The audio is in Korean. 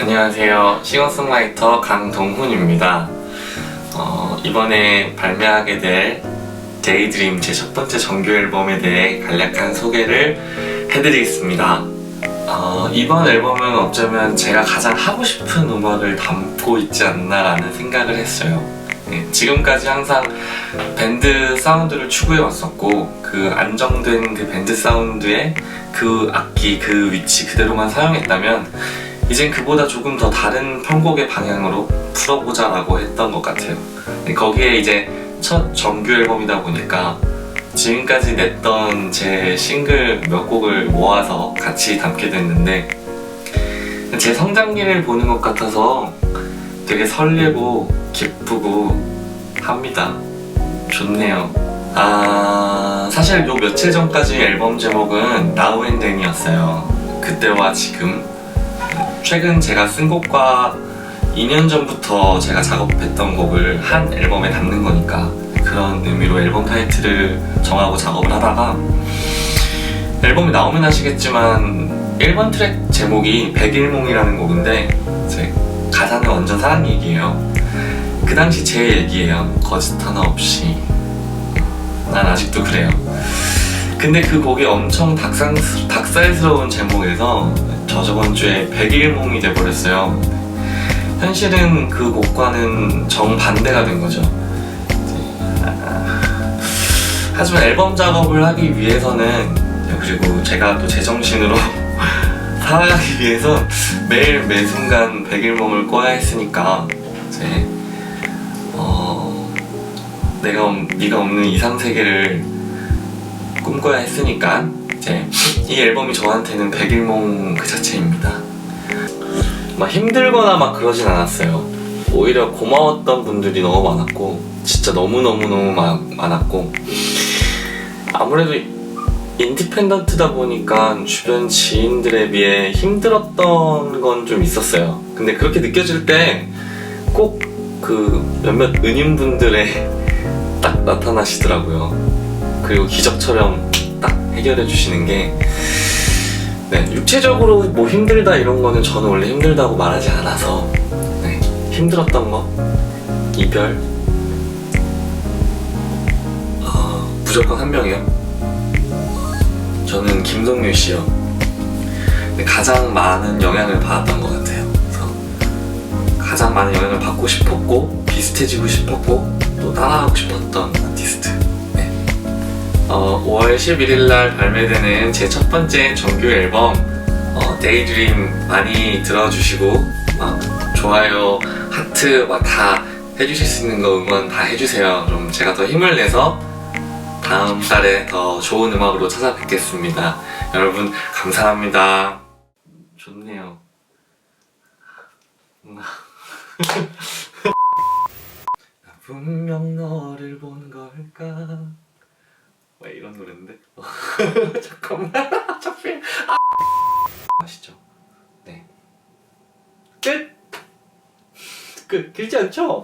안녕하세요. 싱어송라이터 강동훈입니다. 어, 이번에 발매하게 될 데이드림 제 첫 번째 정규 앨범에 대해 간략한 소개를 해드리겠습니다. 어, 이번 앨범은 어쩌면 제가 가장 하고 싶은 음악을 담고 있지 않나라는 생각을 했어요. 네, 지금까지 항상 밴드 사운드를 추구해 왔었고 그 안정된 그 밴드 사운드의 그 악기 그 위치 그대로만 사용했다면 이젠 그보다 조금 더 다른 편곡의 방향으로 풀어보자라고 했던 것 같아요. 근데 거기에 이제 첫 정규 앨범이다 보니까 지금까지 냈던 제 싱글 몇 곡을 모아서 같이 담게 됐는데 제 성장기를 보는 것 같아서 되게 설레고 기쁘고 합니다. 좋네요. 아 사실 요 며칠 전까지 앨범 제목은 Now and Then이었어요. 그때와 지금 최근 제가 쓴 곡과 2년 전부터 제가 작업했던 곡을 한 앨범에 담는 거니까 그런 의미로 앨범 타이틀을 정하고 작업을 하다가 앨범이 나오면 아시겠지만 1번 트랙 제목이 백일몽이라는 곡인데 제 가사는 완전 사랑 얘기예요. 그 당시 제 얘기예요. 거짓 하나 없이 난 아직도 그래요. 근데 그 곡이 엄청 닭상, 닭살스러운 제목에서 저 저번 주에 백일몽이 돼버렸어요. 현실은 그 곡과는 정반대가 된 거죠. 하지만 앨범 작업을 하기 위해서는 그리고 제가 또 제정신으로 살아가기 위해서 매일 매 순간 백일몽을 꿔야 했으니까 이제 어, 내가 없- 네가 없는 이상 세계를 꿈꿔야 했으니까 이제 이 앨범이 저한테는 백일몽 그 자체입니다. 막 힘들거나 막 그러진 않았어요. 오히려 고마웠던 분들이 너무 많았고 진짜 너무 너무 너무 많았고 아무래도 인디펜던트다 보니까 주변 지인들에 비해 힘들었던 건 좀 있었어요. 근데 그렇게 느껴질 때 꼭 그 몇몇 은인분들의 딱 나타나시더라고요. 그리고 기적처럼 딱 해결해 주시는 게 네, 육체적으로 뭐 힘들다 이런 거는 저는 원래 힘들다고 말하지 않아서 네, 힘들었던 거 이별 어, 무조건 한 명이요. 저는 김동률 씨요. 가장 많은 영향을 받았던 것 같아요. 그래서 가장 많은 영향을 받고 싶었고 비슷해지고 싶었고 또 따라하고 싶었던 아티스트. 네. 어, 5월 11일 날 발매되는 제 첫 번째 정규 앨범 어, 데이드림 많이 들어주시고 막 좋아요, 하트 막 다 해주실 수 있는 거 응원 다 해주세요. 좀 제가 더 힘을 내서 다음 달에 더 좋은 음악으로 찾아뵙겠습니다. 여러분 감사합니다. 좋네요. 음. 분명 너를 본 걸까? 왜 이런 노래인데? 잠깐만 차필 아시죠? 네 끝! 끝! 길지 않죠?